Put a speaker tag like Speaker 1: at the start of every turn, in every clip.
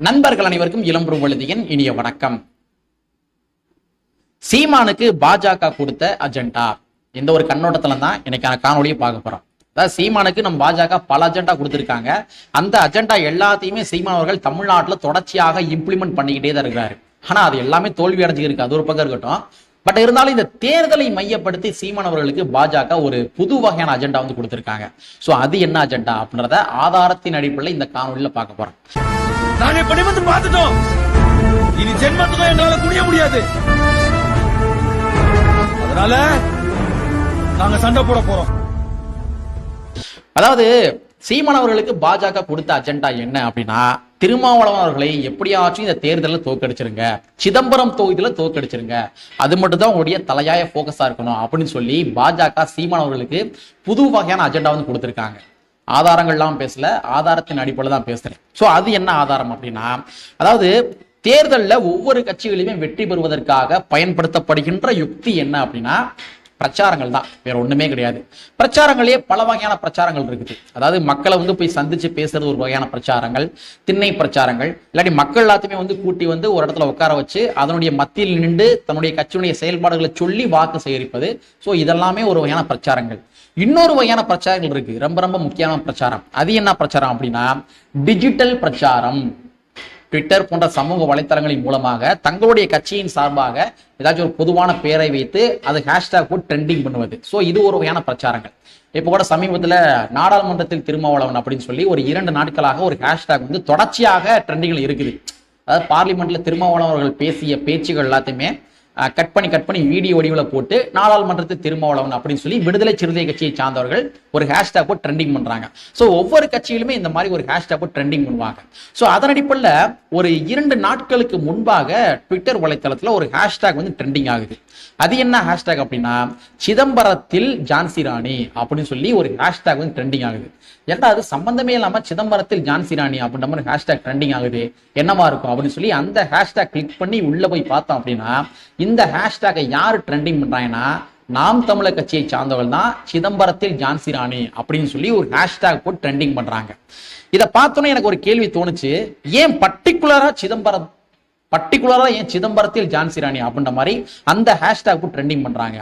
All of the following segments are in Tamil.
Speaker 1: நண்பர்கள் அனைவருக்கும் இளம்பெரும் எழுதியின் இனிய வணக்கம். சீமானுக்கு பாஜக கொடுத்த அஜெண்டா இந்த ஒரு கண்ணோட்டத்துல தான் இன்னைக்கான காணொலியை பார்க்க போறோம். அதாவது சீமானுக்கு நம்ம பாஜக பல அஜெண்டா கொடுத்துருக்காங்க. அந்த அஜெண்டா எல்லாத்தையுமே சீமான் அவர்கள் தமிழ்நாட்டுல தொடர்ச்சியாக இம்ப்ளிமெண்ட் பண்ணிக்கிட்டே தான் இருக்கிறாரு. ஆனா அது எல்லாமே தோல்வி அடைஞ்சு இருக்கு அது ஒரு பக்கம் இருக்கட்டும். பட் இருந்தாலும் இந்த தேர்தலை மையப்படுத்தி சீமான் அவர்களுக்கு பாஜக ஒரு புது வகையான அஜெண்டா வந்து கொடுத்துருக்காங்க. சோ அது என்ன அஜெண்டா அப்படின்றத ஆதாரத்தின் அடிப்படையில் இந்த காணொலியில பார்க்க போறோம்.
Speaker 2: நாங்க இப்ப வந்து பார்த்துட்டோம். இனி ஜென்மத்துக்கும் எங்களால குடிய முடியாது. அதனால நாங்க சண்டை போட போறோம்.
Speaker 1: அதாவது சீமான் அவர்களுக்கு பாஜக கொடுத்த அஜெண்டா என்ன அப்படின்னா திருமாவளவன் அவர்களை எப்படியாச்சும் இந்த தேர்தலில் தோக்கடிச்சிருங்க சிதம்பரம் தொகுதியில தோக்கடிச்சிருங்க அது மட்டும் தான் உங்களுடைய தலையாய போக்கஸா இருக்கணும் அப்படின்னு சொல்லி பாஜக சீமான் அவர்களுக்கு புது வகையான அஜெண்டா வந்து கொடுத்துருக்காங்க. ஆதாரங்கள்லாம் பேசல ஆதாரத்தின் அடிப்படையில் தான் பேசுறேன். ஸோ அது என்ன ஆதாரம் அப்படின்னா அதாவது தேர்தலில் ஒவ்வொரு கட்சிகளையுமே வெற்றி பெறுவதற்காக பயன்படுத்தப்படுகின்ற யுக்தி என்ன அப்படின்னா பிரச்சாரங்கள் தான். வேற ஒண்ணுமே கிடையாது. பிரச்சாரங்களே பல வகையான பிரச்சாரங்கள் இருக்குது. அதாவது மக்களை வந்து போய் சந்திச்சு பேசுறது ஒரு வகையான பிரச்சாரங்கள் திண்ணை பிரச்சாரங்கள். இல்லாட்டி மக்கள் எல்லாத்தையுமே வந்து கூட்டி வந்து ஒரு இடத்துல உட்கார வச்சு அதனுடைய மத்தியில் நின்று தன்னுடைய கட்சியினுடைய செயல்பாடுகளை சொல்லி வாக்கு சேகரிப்பது. ஸோ இதெல்லாமே ஒரு வகையான பிரச்சாரங்கள். இன்னொரு வகையான பிரச்சாரங்கள் இருக்கு. ரொம்ப ரொம்ப முக்கியமான பிரச்சாரம். அது என்ன பிரச்சாரம் அப்படின்னா டிஜிட்டல் பிரச்சாரம். ட்விட்டர் போன்ற சமூக வலைத்தளங்களின் மூலமாக தங்களுடைய கட்சியின் சார்பாக ஏதாச்சும் ஒரு பொதுவான பெயரை வைத்து அது ஹேஷ்டாக் போட்டு ட்ரெண்டிங் பண்ணுவது. ஸோ இது ஒரு வகையான பிரச்சாரங்கள். இப்போ கூட சமீபத்தில் நாடாளுமன்றத்தில் திருமாவளவன் அப்படின்னு சொல்லி ஒரு இரண்டு நாட்களாக ஒரு ஹேஷ்டாக் வந்து தொடர்ச்சியாக ட்ரெண்டிங்கில் இருக்குது. அதாவது பார்லிமெண்ட்ல திருமாவளவன் அவர்கள் பேசிய பேச்சுகள் எல்லாத்தையுமே கட் பண்ணி கட் பண்ணி வீடியோ வடிவில் போட்டு நாடாளுமன்றத்தை திரும்ப வளவன் அப்படின்னு சொல்லி விடுதலை சிறுத்தை கட்சியை சார்ந்தவர்கள் ஒரு ஹேஷ்டாக் போட்டு ட்ரெண்டிங் பண்றாங்க. ஸோ ஒவ்வொரு கட்சியிலுமே இந்த மாதிரி ஒரு ஹேஷ்டாக் போட்டு ட்ரெண்டிங் பண்ணுவாங்க. ஸோ அதன் அடிப்படையில் ஒரு இரண்டு நாட்களுக்கு முன்பாக ட்விட்டர் வலைத்தளத்தில் ஒரு ஹேஷ்டாக் வந்து ட்ரெண்டிங் ஆகுது. அது என்ன ஹேஷ்டாக் அப்படின்னா சிதம்பரத்தில் ஜான்சி ராணி அப்படின்னு சொல்லி ஒரு ஹேஷ்டாக் வந்து ட்ரெண்டிங் ஆகுது. ஏன்னா அது சம்பந்தமே இல்லாம சிதம்பரத்தில் ஜான்சி ராணி அப்படின்ற மாதிரி ஹேஷ்டாக் ட்ரெண்டிங் ஆகுது? என்னவா இருக்கும் அப்படின்னு சொல்லி அந்த ஹேஷ்டாக் கிளிக் பண்ணி உள்ள போய் பார்த்தோம் அப்படின்னா இந்த ஹேஷ்டாகை யார் ட்ரெண்டிங் பண்ணுறாங்கன்னா நாம் தமிழர் கட்சியை சார்ந்தவர்கள் தான் சிதம்பரத்தில் ஜான்சி ராணி அப்படின்னு சொல்லி ஒரு ஹேஷ்டாக் போட்டு ட்ரெண்டிங் பண்ணுறாங்க இதை பார்த்தோன்னே எனக்கு ஒரு கேள்வி தோணுச்சு. ஏன் பர்டிகுலராக சிதம்பரம் பர்டிகுலராக ஏன் சிதம்பரத்தில் ஜான்சி ராணி அப்படின்ற மாதிரி அந்த ஹேஷ்டாக் போட்டு ட்ரெண்டிங் பண்ணுறாங்க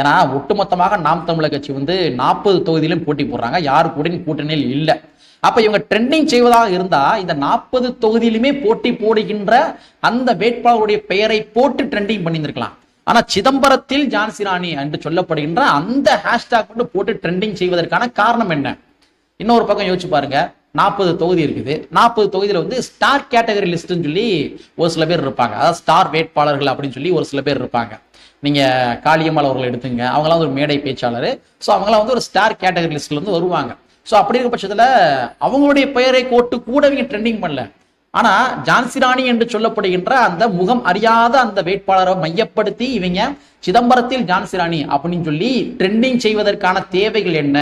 Speaker 1: ஏன்னா ஒட்டுமொத்தமாக நாம் தமிழர் கட்சி வந்து நாற்பது தொகுதியிலும் போட்டி போடுறாங்க. யாரு கூட கூட்டணியில் இல்லை. அப்ப இவங்க ட்ரெண்டிங் செய்வதாக இருந்தா இந்த நாற்பது தொகுதியிலுமே போட்டி போடுகின்ற அந்த வேட்பாளருடைய பெயரை போட்டு ட்ரெண்டிங் பண்ணியிருக்கலாம் ஆனா சிதம்பரத்தில் ஜான்சி ராணி என்று சொல்லப்படுகின்ற அந்த ஹேஷ்டாக் கொண்டு போட்டு ட்ரெண்டிங் செய்வதற்கான காரணம் என்ன? இன்னொரு பக்கம் யோசிச்சு பாருங்க. நாற்பது தொகுதி இருக்குது. நாற்பது தொகுதியில வந்து ஸ்டார் கேட்டகரி லிஸ்ட்னு சொல்லி ஒரு சில பேர் இருப்பாங்க. அதாவது ஸ்டார் வேட்பாளர்கள் அப்படின்னு சொல்லி ஒரு சில பேர் இருப்பாங்க. நீங்க காளியம்மாள் அவர்கள் எடுத்துங்க. அவங்களாம் ஒரு மேடை பேச்சாளர். ஸோ அவங்களாம் வந்து ஒரு ஸ்டார் கேட்டகரி லிஸ்ட்ல இருந்து வருவாங்க. ஸோ அப்படி இருக்க பட்சத்தில் அவங்களுடைய பெயரை கோட்டு கூட இவங்க ட்ரெண்டிங் பண்ணல ஆனால் ஜான்சிராணி என்று சொல்லப்படுகின்ற அந்த முகம் அறியாத அந்த வேட்பாளரை மையப்படுத்தி இவங்க சிதம்பரத்தில் ஜான்சிராணி அப்படின்னு சொல்லி ட்ரெண்டிங் செய்வதற்கான தேவைகள் என்ன?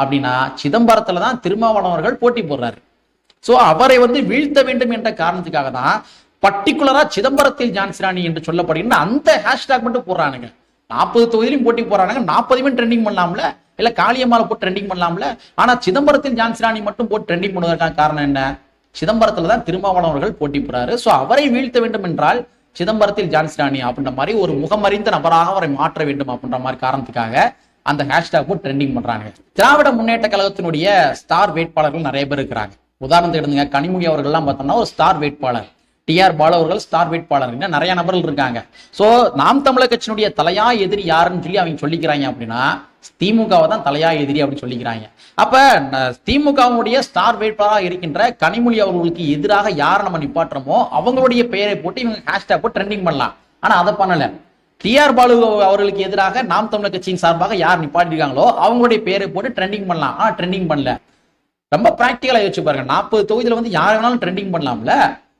Speaker 1: அப்படின்னா சிதம்பரத்தில் தான் திருமாவளவன் அவர்கள் போட்டி போடுறாரு. ஸோ அவரை வந்து வீழ்த்த வேண்டும் என்ற காரணத்துக்காக தான் பர்டிகுலரா சிதம்பரத்தில் ஜான்சிராணி என்று சொல்லப்படுகின்ற அந்த ஹேஷ்டாக் மட்டும் போடுறானுங்க. நாற்பது தொகுதியிலும் போட்டி போறானுங்க நாற்பதுமே ட்ரெண்டிங் பண்ணலாம்ல? இல்ல காளியம்மாவை போட்டு ட்ரெண்டிங் பண்ணலாம்ல? ஆனா சிதம்பரத்தில் ஜான்சிராணி மட்டும் போட்டு ட்ரெண்டிங் பண்ணுவதற்கான காரணம் என்ன? சிதம்பரத்துல தான் திருமாவளவன் அவர்கள் போட்டி போறாரு. சோ அவரை வீழ்த்த வேண்டும் என்றால் சிதம்பரத்தில் ஜான்சிராணி அப்படின்ற மாதிரி ஒரு முகமறிந்த நபராக அவரை மாற்ற வேண்டும் அப்படின்ற மாதிரி காரணத்துக்காக அந்த ஹேஷ்டாக் போட்டு ட்ரெண்டிங் பண்றாங்க. திராவிட முன்னேற்ற கழகத்தினுடைய ஸ்டார் வேட்பாளர்கள் நிறைய பேர் இருக்கிறாங்க. உதாரணத்துக்கு எடுங்க கனிமொழி அவர்கள்லாம் பார்த்தோம்னா ஒரு ஸ்டார் வேட்பாளர். டிஆர் பாலு அவர்கள் ஸ்டார் வேட்பாளர். இன்னும் நிறைய நபர்கள் இருக்காங்க. சோ நாம் தமிழர் கட்சியினுடைய தலையா எதிரி யாருன்னு சொல்லி அவங்க சொல்லிக்கிறாங்க அப்படின்னா திமுகவை தான் தலையா எதிரி அப்படின்னு சொல்லிக்கிறாங்க. அப்ப திமுகவுடைய ஸ்டார் வேட்பாளராக இருக்கின்ற கனிமொழி அவர்களுக்கு எதிராக யாரை நம்ம நிப்பாட்டுறோமோ அவங்களுடைய பெயரை போட்டு இவங்க ஹேஷ்டாக் போட்டு ட்ரெண்டிங் பண்ணலாம். ஆனா அதை பண்ணல. டிஆர் பாலு அவர்களுக்கு எதிராக நாம் தமிழர் கட்சியின் சார்பாக யார் நிப்பாட்டிருக்காங்களோ அவங்களுடைய பெயரை போட்டு ட்ரெண்டிங் பண்ணலாம். ஆனா ட்ரெண்டிங் பண்ணல. ரொம்ப பிராக்டிக்கலா யோசிச்சு பாருங்க. நாற்பது தொகுதியில வந்து யார் வேணாலும் ட்ரெண்டிங் பண்ணலாம்ல?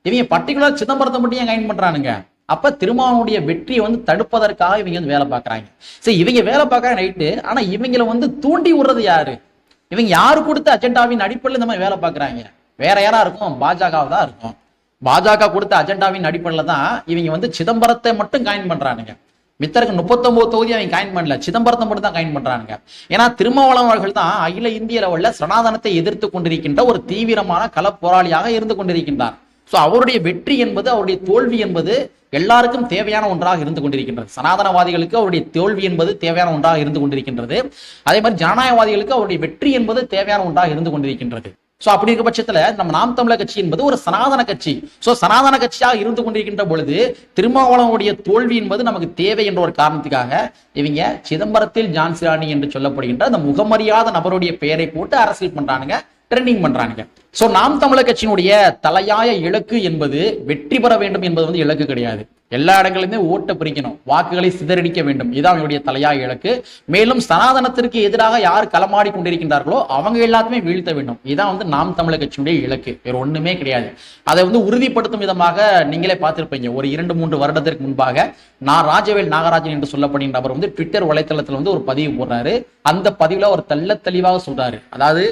Speaker 1: இவங்க பர்டிகுலர் சிதம்பரத்தை மட்டும் ஏன் கைன் பண்றானுங்க? அப்ப திருமாவனுடைய வெற்றியை வந்து தடுப்பதற்காக இவங்க வந்து வேலை பார்க்கறாங்க. சரி இவங்க வேலை பார்க்கறாங்க ரைட்டு ஆனா இவங்கள வந்து தூண்டி விடுறது யாரு? இவங்க யாரு கொடுத்த அஜெண்டாவின் அடிப்படையில் இந்த மாதிரி வேலை பார்க்கறாங்க? வேற யாரா இருக்கும்? பாஜகவாக தான் இருக்கும். பாஜக கொடுத்த அஜெண்டாவின் அடிப்படையில் தான் இவங்க வந்து சிதம்பரத்தை மட்டும் காயின் பண்றானுங்க. மித்தருக்கு முப்பத்தொன்பது தொகுதி அவங்க காயின் பண்ணல. சிதம்பரத்தை மட்டும் தான் காயின் பண்றானுங்க. ஏன்னா திருமாவளவன் அவர்கள் தான் அகில இந்திய லெவலில் சனாதனத்தை எதிர்த்து கொண்டிருக்கின்ற ஒரு தீவிரமான கள போராளியாக இருந்து கொண்டிருக்கின்றார். ஸோ அவருடைய வெற்றி என்பது அவருடைய தோல்வி என்பது எல்லாருக்கும் தேவையான ஒன்றாக இருந்து கொண்டிருக்கின்றது. சனாதனவாதிகளுக்கு அவருடைய தோல்வி என்பது தேவையான ஒன்றாக இருந்து கொண்டிருக்கின்றது. அதே மாதிரி ஜனநாயகவாதிகளுக்கு அவருடைய வெற்றி என்பது தேவையான ஒன்றாக இருந்து கொண்டிருக்கின்றது. சோ அப்படி இருக்க பட்சத்துல நம்ம நாம் தமிழர் கட்சி என்பது ஒரு சனாதன கட்சி. சோ சனாதன கட்சியாக இருந்து கொண்டிருக்கின்ற பொழுது திருமாவளவனுடைய தோல்வி என்பது நமக்கு தேவை என்ற ஒரு காரணத்துக்காக இவங்க சிதம்பரத்தில் ஜான்சிராணி என்று சொல்லப்படுகின்ற அந்த முகமறியாத நபருடைய பெயரை போட்டு அரசியல் பண்றானுங்க ட்ரெண்டிங் பண்றானுங்க. சோ நாம் தமிழர் கட்சியினுடைய தலையாய இலக்கு என்பது வெற்றி பெற வேண்டும் என்பது வந்து இலக்கு கிடையாது. எல்லா இடங்களிலுமே ஓட்டை பிரிக்கணும். வாக்குகளை சிதறடிக்க வேண்டும். இதுதான் அவங்களுடைய தலையாய இலக்கு. மேலும் சனாதனத்திற்கு எதிராக யார் களமாடி கொண்டிருக்கின்றார்களோ அவங்க எல்லாத்தையுமே வீழ்த்த வேண்டும். இதான் வந்து நாம் தமிழர் கட்சியினுடைய இலக்கு. வேற ஒண்ணுமே கிடையாது. அதை வந்து உறுதிப்படுத்தும் விதமாக நீங்களே பார்த்திருப்பீங்க. ஒரு இரண்டு மூன்று வருடத்திற்கு முன்பாக நான் ராஜவேல் நாகராஜன் என்று சொல்லப்படுகின்ற நபர் வந்து ட்விட்டர் வலைத்தளத்தில் வந்து ஒரு பதிவு போடுறாரு. அந்த பதிவுல அவர் தெள்ள தெளிவாக சொல்றாரு. அதாவது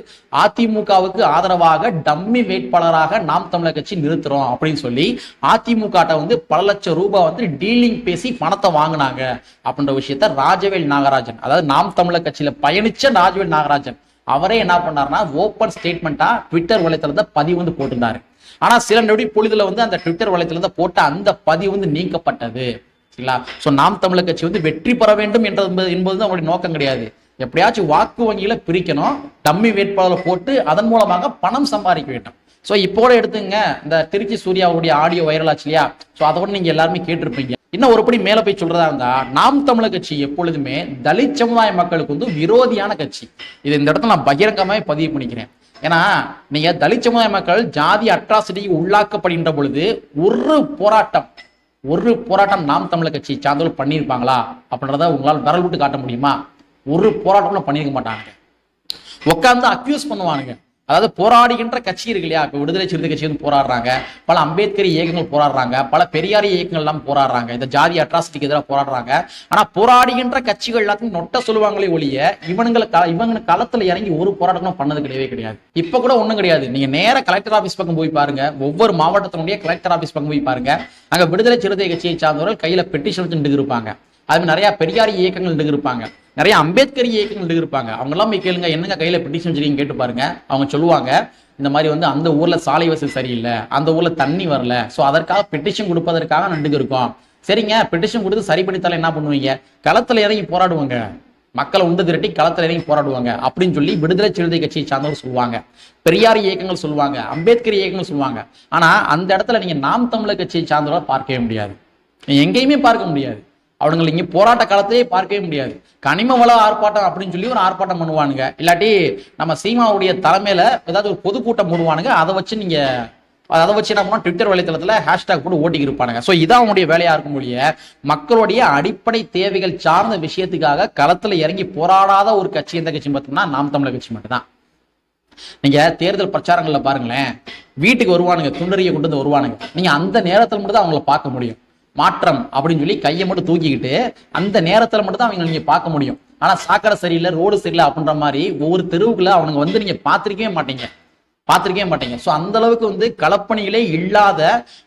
Speaker 1: அதிமுகவுக்கு ஆதரவாக டம்மி வேட்பாளராக நாம் தமிழர் கட்சி நிறுத்துறோம் அப்படின்னு சொல்லி அதிமுக வந்து பல லட்சம் ரூபாய் வந்து டீலிங் பேசி பணத்தை வாங்கினாங்க அப்படின்ற விஷயத்த ராஜவேல் நாகராஜன் அதாவது நாம் தமிழர் கட்சியில பயணிச்ச ராஜவேல் நாகராஜன் அவரே என்ன பண்ணாருன்னா ஓப்பன் ஸ்டேட்மெண்ட்டா ட்விட்டர் வலைத்தளத்தை பதிவு வந்து போட்டிருந்தாரு. ஆனா சில நொடி பொழுதுல வந்து அந்த ட்விட்டர் வலைத்தளத்தை போட்ட அந்த பதிவு வந்து நீக்கப்பட்டது. சரிங்களா? சோ நாம் தமிழர் கட்சி வந்து வெற்றி பெற வேண்டும் என்றது என்பது அவங்களுடைய நோக்கம் கிடையாது. எப்படியாச்சும் வாக்கு வங்கியில பிரிக்கணும் டம்மி வேட்பாளரை போட்டு அதன் மூலமாக பணம் சம்பாதிக்க வேண்டும். ஸோ இப்போ எடுத்துங்க இந்த திருச்சி சூர்யா அவருடைய ஆடியோ வைரல் ஆச்சு இல்லையா? சோ அதோட நீங்க எல்லாருமே கேட்டிருப்பீங்க. இன்னும் ஒருபடி மேல போய் சொல்றதா இருந்தா நாம் தமிழர் கட்சி எப்பொழுதுமே தலித் சமுதாய மக்களுக்கு வந்து விரோதியான கட்சி. இது இந்த இடத்துல நான் பகிரங்கமாவே பதிவு பண்ணிக்கிறேன். ஏன்னா நீங்க தலித் சமுதாய மக்கள் ஜாதி அட்ராசிட்டிக்கு உள்ளாக்கப்படுகின்ற பொழுது ஒரு போராட்டம் ஒரு போராட்டம் நாம் தமிழர் கட்சி சார்ந்தவர்கள் பண்ணியிருப்பாங்களா? அப்படின்றத உங்களால் விரல் விட்டு காட்ட முடியுமா? ஒரு போராட்டமும் பண்ணியிருக்க மாட்டாங்க உட்காந்து அக்யூஸ் பண்ணுவானுங்க. அதாவது போராடுகின்ற கட்சி இருக்கு இல்லையா? இப்போ விடுதலை சிறுத்தை கட்சி வந்து போராடுறாங்க. பல அம்பேத்கர் இயக்கங்கள் போராடுறாங்க. பல பெரியார் இயக்கங்கள் எல்லாம் போராடுறாங்க. இந்த ஜாதி அட்ராசிட்டிக்கு எதிராக போராடுறாங்க. ஆனா போராடுகின்ற கட்சிகள் எல்லாத்தையும் நொட்ட சொல்லுவாங்களே ஒழிய இவனுங்களை இவங்க களத்துல இறங்கி ஒரு போராட்டமும் பண்ணது கிடையவே கிடையாது. இப்ப கூட ஒன்றும் கிடையாது. நீங்க நேர கலெக்டர் ஆபீஸ் பக்கம் போய் பாருங்க. ஒவ்வொரு மாவட்டத்தினுடைய கலெக்டர் ஆபீஸ் பக்கம் போய் பாருங்க. அங்க விடுதலை சிறுத்தை கட்சியை சார்ந்தவர்கள் கையில பெட்டிஷன் வச்சு இருப்பாங்க. அது மாதிரி நிறைய பெரியார் இயக்கங்கள் இருப்பாங்க. நிறைய அம்பேத்கர் இயக்கங்கள் இருப்பாங்க. அவங்கெல்லாம் போய் கேளுங்க என்னங்க கையில பெட்டிஷன் வச்சிருக்கீங்க கேட்டு பாருங்க. அவங்க சொல்லுவாங்க இந்த மாதிரி வந்து அந்த ஊர்ல சாலை வசதி சரியில்லை அந்த ஊர்ல தண்ணி வரல. ஸோ அதற்காக பெட்டிஷன் கொடுப்பதற்காக நண்டுங்க இருக்கோம். சரிங்க பெட்டிஷன் கொடுத்து சரி பண்ணி என்ன பண்ணுவீங்க? களத்துல இறங்கி போராடுவாங்க. மக்களை உண்டு திரட்டி களத்துல இறங்கி போராடுவாங்க. அப்படின்னு சொல்லி விடுதலை சிறுத்தை கட்சியை சார்ந்தவர் சொல்லுவாங்க. பெரியார் இயக்கங்கள் சொல்லுவாங்க அம்பேத்கர் இயக்கங்கள் சொல்லுவாங்க. ஆனா அந்த இடத்துல நீங்க நாம் தமிழர் கட்சியை சார்ந்தவரை பார்க்கவே முடியாது. எங்கேயுமே பார்க்க முடியாது. அவனுங்களை இங்கே போராட்ட காலத்தையே பார்க்கவே முடியாது. கனிம வள ஆர்ப்பாட்டம் அப்படின்னு சொல்லி ஒரு ஆர்ப்பாட்டம் பண்ணுவானுங்க. இல்லாட்டி நம்ம சீமாவுடைய தலைமையில ஏதாவது ஒரு பொதுக்கூட்டம் போடுவானுங்க. அதை வச்சு நீங்க அதை வச்சு என்ன பண்ணுவோம்? ட்விட்டர் வலைத்தளத்துல ஹேஷ்டாக் போட்டு ஓட்டிக்கு இருப்பானுங்க. ஸோ இதான் அவனுடைய வேலையா இருக்கும் மொழிய மக்களுடைய அடிப்படை தேவைகள் சார்ந்த விஷயத்துக்காக களத்துல இறங்கி போராடாத ஒரு கட்சி எந்த கட்சி பார்த்தோம்னா நாம் தமிழர் கட்சி மட்டும்தான். நீங்க தேர்தல் பிரச்சாரங்களில் பாருங்களேன். வீட்டுக்கு வருவானுங்க துண்டறிய கொண்டு வந்து வருவானுங்க. நீங்க அந்த நேரத்தில் மட்டும் தான் அவங்கள பார்க்க முடியும். மாற்றம் அப்படின்னு சொல்லி கையை மட்டும் தூக்கிக்கிட்டு அந்த நேரத்துல மட்டும் தான் அவங்க நீங்க பார்க்க முடியும். ஆனா சாக்கடை சரியில்லை ரோடு சரியில்லை அப்படின்ற மாதிரி ஒவ்வொரு தெருவுக்குள்ள அவனுங்க வந்து நீங்க பார்த்துருக்கவே மாட்டீங்க. பார்த்துருக்கவே மாட்டீங்க. ஸோ அந்த அளவுக்கு வந்து களப்பணிகளே இல்லாத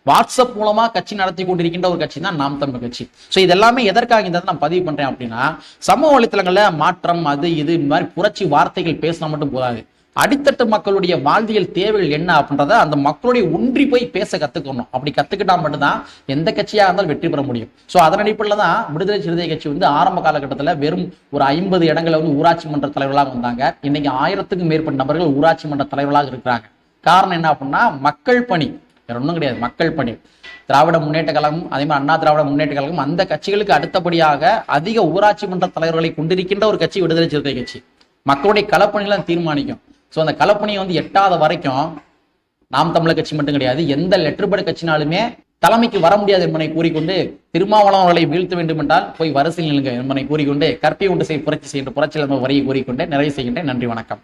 Speaker 1: வாட்ஸ்அப் மூலமா கட்சி நடத்தி கொண்டிருக்கின்ற ஒரு கட்சி தான் நாம் தமிழ் கட்சி. ஸோ இதெல்லாமே எதற்காக இந்த நான் பதிவு பண்றேன் அப்படின்னா சமூக வலைத்தளங்களில் மாற்றம் அது இது இந்த மாதிரி புரட்சி வார்த்தைகள் பேசினா மட்டும் போதாது. அடித்தட்டு மக்களுடைய வாழ்வியல் தேவைகள் என்ன அப்படின்றத அந்த மக்களுடைய ஒன்றி போய் பேச கத்துக்கணும். அப்படி கத்துக்கிட்டா மட்டும்தான் எந்த கட்சியா இருந்தாலும் வெற்றி பெற முடியும். சோ அதன் அடிப்படையில் தான் விடுதலை சிறுத்தை கட்சி வந்து ஆரம்ப காலகட்டத்தில் வெறும் ஒரு ஐம்பது இடங்களை வந்து ஊராட்சி மன்ற தலைவர்களாக வந்தாங்க. இன்னைக்கு ஆயிரத்துக்கும் மேற்பட்ட நபர்கள் ஊராட்சி மன்ற தலைவர்களாக இருக்கிறாங்க. காரணம் என்ன அப்படின்னா மக்கள் பணி. வேற ஒன்றும் கிடையாது மக்கள் பணி. திராவிட முன்னேற்ற கழகம் அதே மாதிரி அண்ணா திராவிட முன்னேற்ற கழகம் அந்த கட்சிகளுக்கு அடுத்தபடியாக அதிக ஊராட்சி மன்ற தலைவர்களை கொண்டிருக்கின்ற ஒரு கட்சி விடுதலை சிறுத்தை கட்சி. மக்களுடைய களப்பணிகளை தீர்மானிக்கும். ஸோ அந்த கலப்பணியை வந்து எட்டாத வரைக்கும் நாம் தமிழர் கட்சி மட்டும் கிடையாது எந்த லெட்டர்பட கட்சினாலுமே தலைமைக்கு வர முடியாது என்பதை கூறிக்கொண்டு திருமாவளவன் அவர்களை வீழ்த்த வேண்டும் என்றால் போய் வரிசையில் நில்லுங்க என்பதை கூறிக்கொண்டு கற்பி உண்டு செய் புரட்சி செய்கின்ற புரட்சியில் வரியை கூறிக்கொண்டு நிறைவு செய்கின்றேன். நன்றி வணக்கம்.